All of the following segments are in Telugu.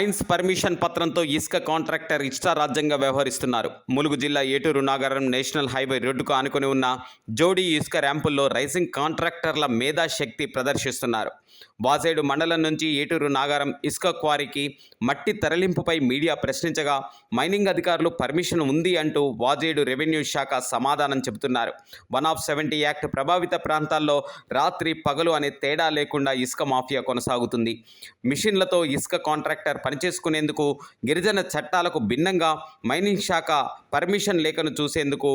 మైన్స్ పర్మిషన్ పత్రంతో ఇసుక కాంట్రాక్టర్ ఇష్టారాజ్యంగా వ్యవహరిస్తున్నారు. ములుగు జిల్లా ఏటూరు నాగారం నేషనల్ హైవే రోడ్డుకు ఆనుకొని ఉన్న జోడీ ఇసుక ర్యాంపుల్లో రైసింగ్ కాంట్రాక్టర్ల మేధాశక్తి ప్రదర్శిస్తున్నారు. వాసేడు మండలం నుంచి ఏటూరు నాగారం ఇసుక క్వారీకి మట్టి తరలింపుపై మీడియా ప్రశ్నించగా మైనింగ్ అధికారులు పర్మిషన్ ఉంది అంటూ వాజేడు రెవెన్యూ శాఖ సమాధానం చెబుతున్నారు. వన్ ఆఫ్ సెవెంటీ యాక్ట్ ప్రభావిత ప్రాంతాల్లో రాత్రి పగలు అనే తేడా లేకుండా ఇసుక మాఫియా కొనసాగుతుంది. మిషన్లతో ఇసుక కాంట్రాక్టర్ పనిచేసుకునేందుకు గిరిజన చట్టాలకు భిన్నంగా మైనింగ్ శాఖ పర్మిషన్ లేఖను చూసేందుకు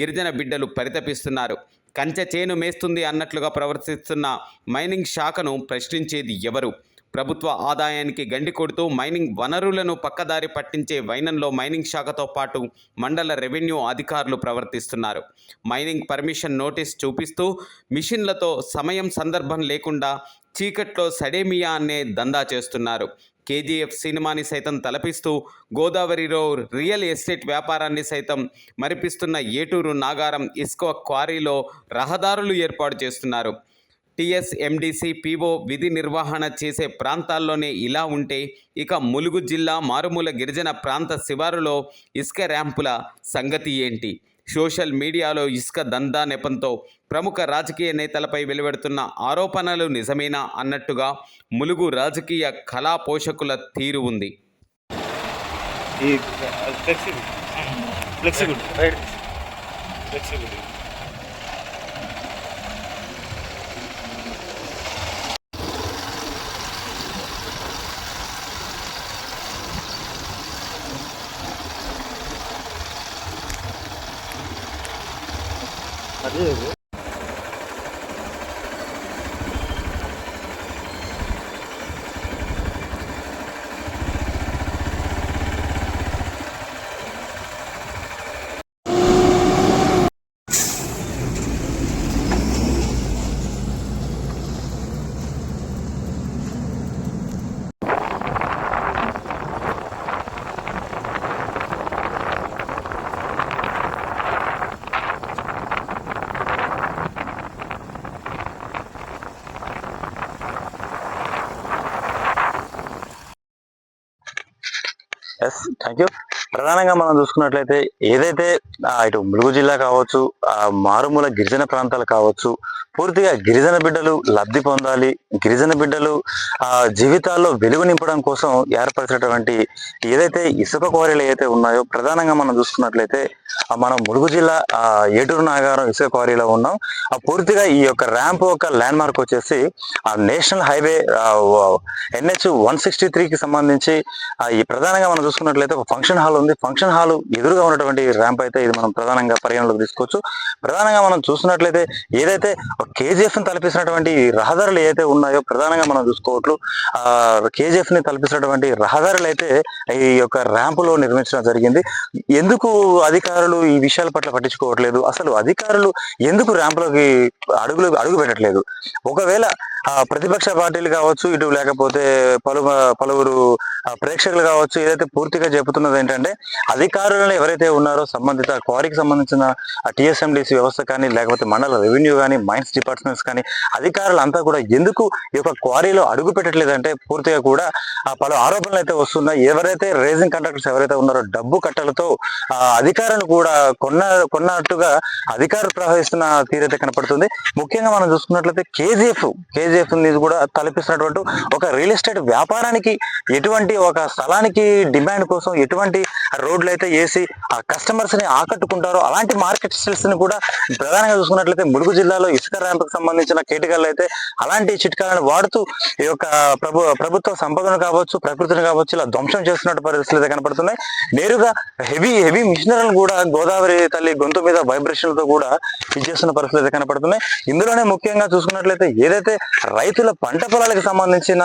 గిరిజన బిడ్డలు పరితపిస్తున్నారు. కంచె చేను మేస్తుంది అన్నట్లుగా ప్రవర్తిస్తున్న మైనింగ్ శాఖను ప్రశ్నించేది ఎవరు? ప్రభుత్వ ఆదాయానికి గండి కొడుతూ మైనింగ్ వనరులను పక్కదారి పట్టించే వైనంలో మైనింగ్ శాఖతో పాటు మండల రెవెన్యూ అధికారులు ప్రవర్తిస్తున్నారు. మైనింగ్ పర్మిషన్ నోటీస్ చూపిస్తూ మిషన్లతో సమయం సందర్భం లేకుండా చీకట్లో సడేమియా అనే దందా చేస్తున్నారు. కేజీఎఫ్ సినిమాని సైతం తలపిస్తూ గోదావరిలో రియల్ ఎస్టేట్ వ్యాపారాన్ని సైతం మరిపిస్తున్న ఏటూరు నాగారం ఇస్కో క్వారీలో రహదారులు ఏర్పాటు చేస్తున్నారు. టీఎస్ఎండిసి పీఓ విధి నిర్వహణ చేసే ప్రాంతాల్లోనే ఇలా ఉంటే ఇక ములుగు జిల్లా మారుమూల గిరిజన ప్రాంత శివారులో ఇసుక ర్యాంపుల సంగతి ఏంటి? సోషల్ మీడియాలో ఇసుక దందా నెపంతో ప్రముఖ రాజకీయ నేతలపై వెలువడుతున్న ఆరోపణలు నిజమేనా అన్నట్టుగా ములుగు రాజకీయ కళా పోషకుల తీరు ఉంది. ఈ ఫ్లెక్సిబుల్. ఫ్లెక్సిబుల్. అదే అది ఎస్ థ్యాంక్ యూ ప్రధానంగా మనం చూసుకున్నట్లయితే ఏదైతే ఇటు ములుగు జిల్లా కావచ్చు ఆ మారుమూల గిరిజన ప్రాంతాలు కావచ్చు పూర్తిగా గిరిజన బిడ్డలు లబ్ధి పొందాలి గిరిజన బిడ్డలు ఆ జీవితాల్లో వెలుగు నింపడం కోసం ఏర్పరిచినటువంటి ఏదైతే ఇసుక క్వారీలు ఏదైతే ఉన్నాయో ప్రధానంగా మనం చూసుకున్నట్లయితే మనం ములుగు జిల్లా ఆ ఏటూరు నాగారం ఇసుక క్వారీలో ఉన్నాం. ఆ పూర్తిగా ఈ యొక్క ర్యాంప్ యొక్క ల్యాండ్ మార్క్ వచ్చేసి ఆ national highway NH one sixty త్రీకి సంబంధించి ఈ ప్రధానంగా మనం చూసుకున్నట్లయితే ఒక ఫంక్షన్ హాల్ ఉంది. ఫంక్షన్ హాల్ ఎదురుగా ఉన్నటువంటి ర్యాంప్ అయితే ఇది మనం ప్రధానంగా పరిగణలోకి తీసుకోవచ్చు. ప్రధానంగా మనం చూస్తున్నట్లయితే ఏదైతే కేజీఎఫ్ని తలపిస్తున్నటువంటి రహదారులు ఏదైతే ఉన్నాయో ప్రధానంగా మనం చూసుకోవచ్చు. ఆ కేజీఎఫ్ని తలపిస్తున్నటువంటి రహదారులు అయితే ఈ యొక్క ర్యాంపులో నిర్మించడం జరిగింది. ఎందుకు అధికారులు ఈ విషయాల పట్ల పట్టించుకోవట్లేదు? అసలు అధికారులు ఎందుకు ర్యాంపులోకి అడుగులు అడుగు పెట్టట్లేదు? ఒకవేళ ప్రతిపక్ష పార్టీలు కావచ్చు ఇటు లేకపోతే పలు పలువురు ప్రేక్షకులు కావచ్చు ఏదైతే పూర్తిగా చెబుతున్నది ఏంటంటే అధికారులను ఎవరైతే ఉన్నారో సంబంధిత క్వారీకి సంబంధించిన టీఎస్ఎండిసి వ్యవస్థ కానీ లేకపోతే మండల రెవెన్యూ కానీ మైన్స్ డిపార్ట్మెంట్స్ కానీ అధికారులు అంతా కూడా ఎందుకు ఈ యొక్క క్వారీలో అడుగు పెట్టట్లేదంటే పూర్తిగా కూడా ఆ పలు ఆరోపణలు అయితే వస్తున్నాయి. ఎవరైతే రేజింగ్ కండక్టర్స్ ఎవరైతే ఉన్నారో డబ్బు కట్టలతో ఆ కూడా కొన్న కొన్నట్టుగా అధికారులు ప్రవహిస్తున్న తీరైతే కనపడుతుంది. ముఖ్యంగా మనం చూసుకున్నట్లయితే కేజీఎఫ్ కేజీఎఫ్ ఇది కూడా తలపిస్తున్నటువంటి ఒక రియల్ ఎస్టేట్ వ్యాపారానికి ఎటువంటి ఒక స్థలానికి డిమాండ్ కోసం ఎటువంటి రోడ్లు అయితే వేసి ఆ కస్టమర్స్ని ఆకట్టుకుంటారో అలాంటి మార్కెట్ స్టిల్స్ని కూడా ప్రధానంగా చూసుకున్నట్లయితే ములుగు జిల్లాలో ఇసుక ర్యాంపుకు సంబంధించిన కేటగాళ్ళు అయితే అలాంటి చిట్కాలను వాడుతూ ఈ యొక్క ప్రభు ప్రభుత్వ సంపదను కావచ్చు ప్రకృతిని కావచ్చు ఇలా ధ్వంసం చేస్తున్నట్టు పరిస్థితులు అయితే కనపడుతున్నాయి. నేరుగా హెవీ హెవీ మిషనరీలు కూడా గోదావరి తల్లి గొంతు మీద వైబ్రేషన్లతో కూడా ఇచ్చేస్తున్న పరిస్థితులు అయితే కనపడుతున్నాయి. ఇందులోనే ముఖ్యంగా చూసుకున్నట్లయితే ఏదైతే రైతుల పంట పొలాలకు సంబంధించిన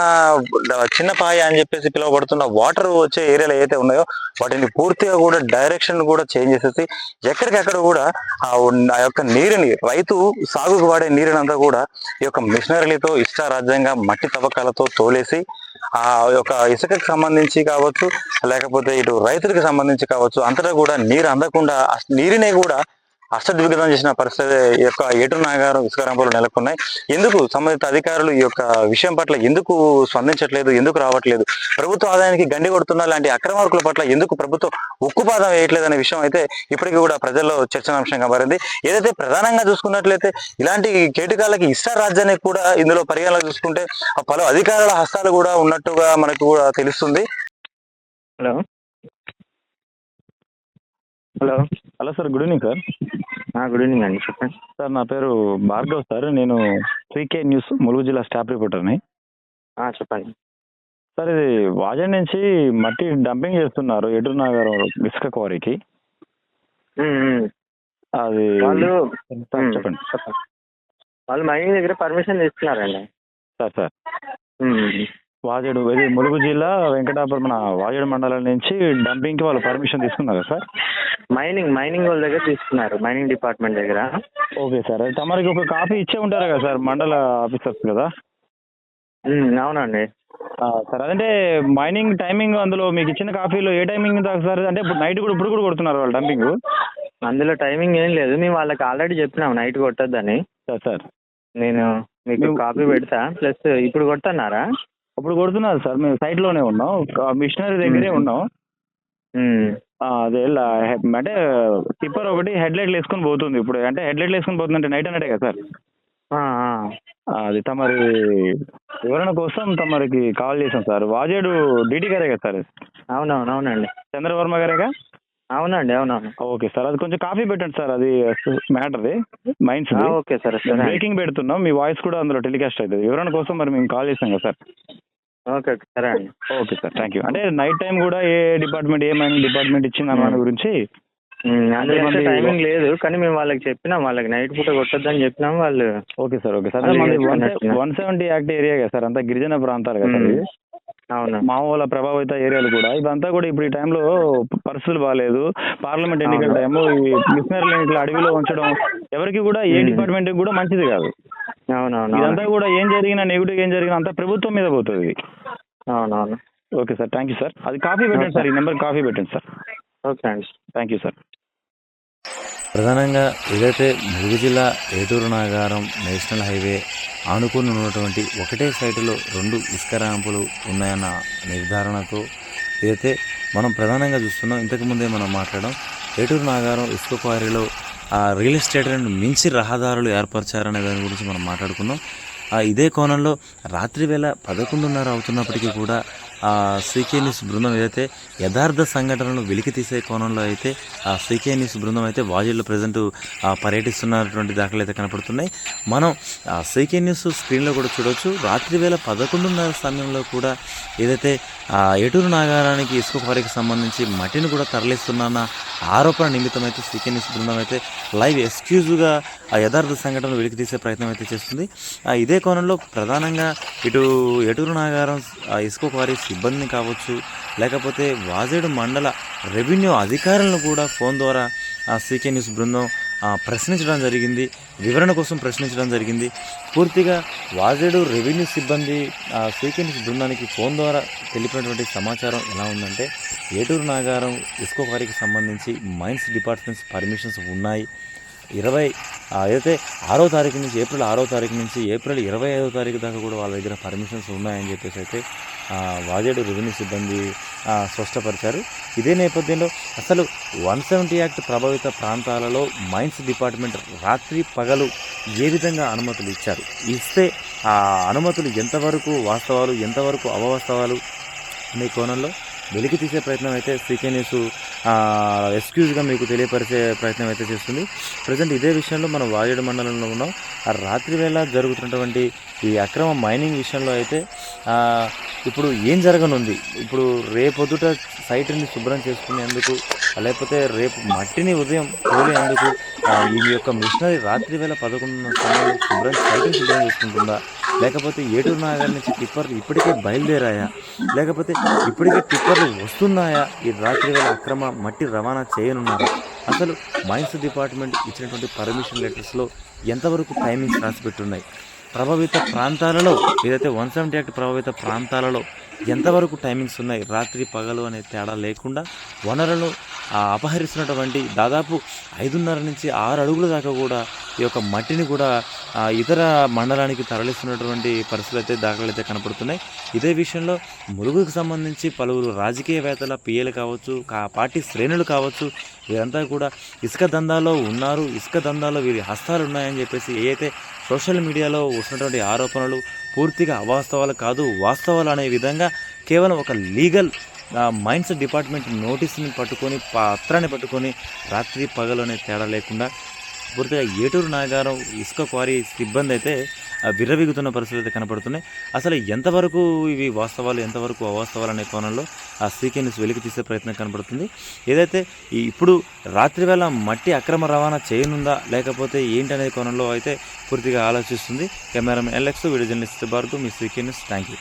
చిన్న పాయ అని చెప్పేసి పిలువబడుతున్న వాటర్ వచ్చే ఏరియాలు ఏవైతే ఉన్నాయో వాటిని పూర్తిగా కూడా డైరెక్షన్ కూడా చేంజ్ చేసేసి ఎక్కడికెక్కడ కూడా ఆ ఉన్న- ఆ యొక్క నీరుని రైతు సాగుకు వాడే నీరుని అంతా కూడా ఈ యొక్క మిషనరీలతో ఇష్టారాజ్యంగా మట్టి తవ్వకాలతో తోలేసి ఆ యొక్క ఇసుకకి సంబంధించి కావచ్చు లేకపోతే ఇటు రైతులకు సంబంధించి కావచ్చు అంతటా కూడా నీరు అందకుండా నీరునే నీరుని కూడా అష్టదిగ్విజం చేసిన పరిస్థితి ఈ యొక్క ఏటు నాగారం ఇసుక నెలకొన్నాయి. ఎందుకు సంబంధిత అధికారులు ఈ యొక్క విషయం పట్ల ఎందుకు స్పందించట్లేదు ఎందుకు రావట్లేదు? ప్రభుత్వ ఆదాయానికి గండి కొడుతున్న లాంటి అక్రమార్కుల పట్ల ఎందుకు ప్రభుత్వం ఉక్కుపాదం వేయట్లేదు అనే విషయం అయితే ఇప్పటికీ కూడా ప్రజల్లో చర్చనాంశంగా మారింది. ఏదైతే ప్రధానంగా చూసుకున్నట్లయితే ఇలాంటి కేటకాలకి ఇష్ట రాజ్యానికి కూడా ఇందులో పరిగణలో చూసుకుంటే పలు అధికారుల హస్తాలు కూడా ఉన్నట్టుగా మనకు కూడా తెలుస్తుంది. Hello. Hello. Hello sir good evening sir. Good evening అండి చెప్పండి. సార్ నా పేరు భార్గవ్ సార్. నేను త్రీకే న్యూస్ ములుగు జిల్లా స్టాఫ్ రిపోర్టర్ని. ఆ, చెప్పండి. సార్ ఇది వాజన్ నుంచి మట్టి డంపింగ్ చేస్తున్నారు ఎటూరు నగరం ఇసుక క్వారీకి. ఉమ్, ఉమ్. అది వాళ్ళు సార్ ఉమ్, చెప్పండి. చెప్పండి. వాళ్ళు మైనింగ్ దగ్గర పర్మిషన్ తీసుకున్నారండి సార్ సార్. ఉమ్, వాజేడు ఇది ములుగు జిల్లా వెంకటాపురం మన వాజేడు మండలం నుంచి డంపింగ్కి వాళ్ళు పర్మిషన్ తీసుకున్నారు సార్? మైనింగ్ మైనింగ్ వాళ్ళ దగ్గర తీసుకున్నారు మైనింగ్ డిపార్ట్మెంట్ దగ్గర. ఓకే సార్ తమరికి ఒక కాపీ ఇచ్చే ఉంటారు కదా సార్ మండల ఆఫీసర్స్ కదా? అవునండి. సార్ అదంటే మైనింగ్ టైమింగ్ అందులో మీకు ఇచ్చిన కాపీలో ఏ టైమింగ్ దాకా సార్? అంటే ఇప్పుడు నైట్ కూడా ఇప్పుడు కూడా కొడుతున్నారు వాళ్ళు డంపింగ్ అందులో టైమింగ్ ఏం లేదు మేము వాళ్ళకి ఆల్రెడీ చెప్పినాం నైట్ కొట్టొద్దని. Sir sir. నేను మీకు కాపీ పెడతా ప్లస్ ఇప్పుడు కొడుతున్నారా? ఇప్పుడు కొడుతున్నారు సార్. మేము సైట్లోనే ఉన్నాం మిషనరీ దగ్గరే. ఉన్నాం. అదే అంటే టిప్పర్ ఒకటి హెడ్ లైట్లు వేసుకొని పోతుంది ఇప్పుడు. అంటే హెడ్ లైట్లు వేసుకొని పోతుంది అంటే నైట్ అన్నట్టే కదా సార్? అది తమరి వివరణ కోసం తమరికి కాల్ చేశాం సార్. వాజేడు డీటీ గారే కదా సార్? అవునవును అవునండి. చంద్రవర్మ గారేగా? అవునండి అవునవును. Okay sir. అది కొంచెం కాఫీ పెట్టండి సార్. అది మ్యాటర్ది మైండ్స్ ఓకే సార్ సరే బ్రేకింగ్ పెడుతున్నాం. మీ వాయిస్ కూడా అందులో టెలికాస్ట్ అవుతుంది. వివరణ కోసం మరి మేము కాల్ చేసాం కదా సార్? ఓకే సరే అండి. Okay sir thank you. అంటే నైట్ టైం కూడా ఏ డిపార్ట్మెంట్ ఏ మైనింగ్ డిపార్ట్మెంట్ ఇచ్చింది అన్న దాని గురించి? మళ్ళీ- టైమింగ్ లేదు కానీ మేము వాళ్ళకి చెప్పినాం వాళ్ళకి నైట్ పూట కొట్టొద్దని చెప్పినాం వాళ్ళు okay sir okay sir. One seventy act area కదా సార్ అంతా గిరిజన ప్రాంతాలు కదా సార్. ఇవి. అవును. మామూలు ప్రభావిత ఏరియాలు కూడా. ఇదంతా కూడా ఇప్పుడు ఈ టైంలో పరిస్థితులు బాగాలేదు పార్లమెంట్ ఎన్నికల. టైము ఈ మిషనరీలు ఇట్లా అడవిలో ఉంచడం ఎవరికి కూడా ఏ మ్మ్. డిపార్ట్మెంట్ కూడా మంచిది కాదు. అవునవును ఇదంతా కూడా ఏం జరిగినా నెగిటివ్ ఏం జరిగినా అంతా ప్రభుత్వం మీద పోతుంది అవునవును. Okay sir thank you sir. అది కాఫీ పెట్టండి సార్ ఈ నెంబర్ కాఫీ పెట్టండి సార్. ఓకే అండి. Thank you sir. ప్రధానంగా ఏదైతే ములుగు జిల్లా ఏటూరు నాగారం నేషనల్ హైవే ఆనుకుని ఉన్నటువంటి ఒకటే సైటులో రెండు ఇసుక ర్యాంపులు ఉన్నాయన్న నిర్ధారణతో ఏదైతే మనం ప్రధానంగా చూస్తున్నాం ఇంతకుముందే మనం మాట్లాడడం ఏటూరు నాగారం ఇసుక క్వారీలో రియల్ ఎస్టేట్లను మించి రహదారులు ఏర్పరిచారనే దాని గురించి మనం మాట్లాడుకుందాం. ఇదే కోణంలో రాత్రి వేళ పదకొండున్నర అవుతున్నప్పటికీ కూడా ఆ సీకే న్యూస్ బృందం ఏదైతే యథార్థ సంఘటనలు వెలికి తీసే కోణంలో అయితే ఆ సీకే న్యూస్ బృందం అయితే వాజీల్లో ప్రజెంట్ పర్యటిస్తున్నటువంటి దాఖలు అయితే కనపడుతున్నాయి. మనం ఆ సీకే న్యూస్ స్క్రీన్లో కూడా చూడవచ్చు రాత్రి వేళ పదకొండున్నర సమయంలో కూడా ఏదైతే ఆ ఏటూరు నాగారానికి ఇసుక క్వారీకి సంబంధించి మట్టిని కూడా తరలిస్తున్నాన్న ఆరోపణ నిమిత్తం అయితే సీకే న్యూస్ బృందం అయితే లైవ్ ఎక్స్క్యూజ్గా ఆ యథార్థ సంఘటనలు వెలికి తీసే ప్రయత్నం అయితే చేస్తుంది. ఇదే కోణంలో ప్రధానంగా ఇటు ఎటూరు నాగారం ఆ ఇసుక క్వారీ సిబ్బందిని కావచ్చు లేకపోతే వాజేడు మండల రెవెన్యూ అధికారులను కూడా ఫోన్ ద్వారా ఆ సీకే న్యూస్ బృందం ప్రశ్నించడం జరిగింది వివరణ కోసం ప్రశ్నించడం జరిగింది. పూర్తిగా వాజేడు రెవెన్యూ సిబ్బంది ఆ సీకే న్యూస్ బృందానికి ఫోన్ ద్వారా తెలిపినటువంటి సమాచారం ఎలా ఉందంటే ఏటూరు నాగారం ఇసుక క్వారీకి సంబంధించి మైన్స్ డిపార్ట్మెంట్స్ పర్మిషన్స్ ఉన్నాయి. ఇరవై అయితే ఆరో తారీఖు నుంచి ఏప్రిల్ ఆరో తారీఖు నుంచి ఏప్రిల్ ఇరవై ఐదో తారీఖు దాకా కూడా వాళ్ళ దగ్గర పర్మిషన్స్ ఉన్నాయని చెప్పేసి అయితే వాజేడు రెవెన్యూ సిబ్బంది స్పష్టపరిచారు. ఇదే నేపథ్యంలో అసలు వన్ సెవెంటీ యాక్ట్ ప్రభావిత ప్రాంతాలలో మైన్స్ డిపార్ట్మెంట్ రాత్రి పగలు ఏ విధంగా అనుమతులు ఇచ్చారు? ఇస్తే ఆ అనుమతులు ఎంతవరకు వాస్తవాలు ఎంతవరకు అవాస్తవాలు అనే కోణంలో? వెలికి తీసే ప్రయత్నం అయితే సీకే న్యూస్ ఎక్స్క్యూజ్గా మీకు తెలియపరిచే ప్రయత్నం అయితే చేస్తుంది. ప్రజెంట్ ఇదే విషయంలో మనం వాయుడు మండలంలో ఉన్నాం. ఆ రాత్రి వేళ జరుగుతున్నటువంటి ఈ అక్రమ మైనింగ్ విషయంలో అయితే ఇప్పుడు ఏం జరగనుంది? ఇప్పుడు రేపొద్దుట సైట్ని శుభ్రం చేసుకునేందుకు లేకపోతే రేపు మట్టిని ఉదయం తోలేందుకు ఈ యొక్క మిషనరీ రాత్రి వేళ పదకొండున్నర సమయంలో శుభ్రం సైట్ని శుభ్రం చేసుకుంటుందా? లేకపోతే ఏటూరు నాగర్ నుంచి టిప్పర్లు ఇప్పటికే బయలుదేరాయా? లేకపోతే ఇప్పటికే టిప్పర్లు వస్తున్నాయా? ఈ రాత్రి వేళ అక్రమ మట్టి రవాణా చేయనున్నారా? అసలు మైన్స్ డిపార్ట్మెంట్ ఇచ్చినటువంటి పర్మిషన్ లెటర్స్లో ఎంతవరకు టైమింగ్స్ రాసిపెట్టున్నాయి? ప్రభావిత ప్రాంతాలలో ఏదైతే వన్ సెవెంటీ యాక్ట్ ప్రభావిత ప్రాంతాలలో ఎంతవరకు టైమింగ్స్ ఉన్నాయి రాత్రి పగలు అనే తేడా లేకుండా వనరులను అపహరిస్తున్నటువంటి దాదాపు ఐదున్నర నుంచి ఆరు అడుగుల దాకా కూడా ఈ యొక్క మట్టిని కూడా ఇతర మండలానికి తరలిస్తున్నటువంటి పరిస్థితులు అయితే దాఖలు అయితే కనపడుతున్నాయి. ఇదే విషయంలో ములుగుకు సంబంధించి పలువురు రాజకీయవేత్తల పిఏలు కావచ్చు కా పార్టీ శ్రేణులు కావచ్చు వీరంతా కూడా ఇసుక దందాలో ఉన్నారు. ఇసుక దందాలో వీరి హస్తాలు ఉన్నాయని చెప్పేసి ఏదైతే సోషల్ మీడియాలో వస్తున్నటువంటి ఆరోపణలు పూర్తిగా అవాస్తవాలు కాదు వాస్తవాలు అనే విధంగా కేవలం ఒక లీగల్ మైండ్స్ డిపార్ట్మెంట్ నోటీస్ని పట్టుకొని పత్రాన్ని పట్టుకొని రాత్రి పగలు అనే తేడా లేకుండా పూర్తిగా ఏటూరు నాగారం ఇసుక క్వారీ సిబ్బంది అయితే ఆ, విర్రవీగుతున్న పరిస్థితులు అయితే కనపడుతున్నాయి. అసలు ఎంతవరకు ఇవి వాస్తవాలు ఎంతవరకు అవాస్తవాలు అనే కోణంలో ఆ సీకే వెలికి తీసే ప్రయత్నం కనపడుతుంది. ఏదైతే ఇప్పుడు రాత్రివేళ మట్టి అక్రమ రవాణా చేయనుందా లేకపోతే ఏంటనే కోణంలో అయితే పూర్తిగా ఆలోచిస్తుంది cameraman LX video journalist Bhargav me CK thank you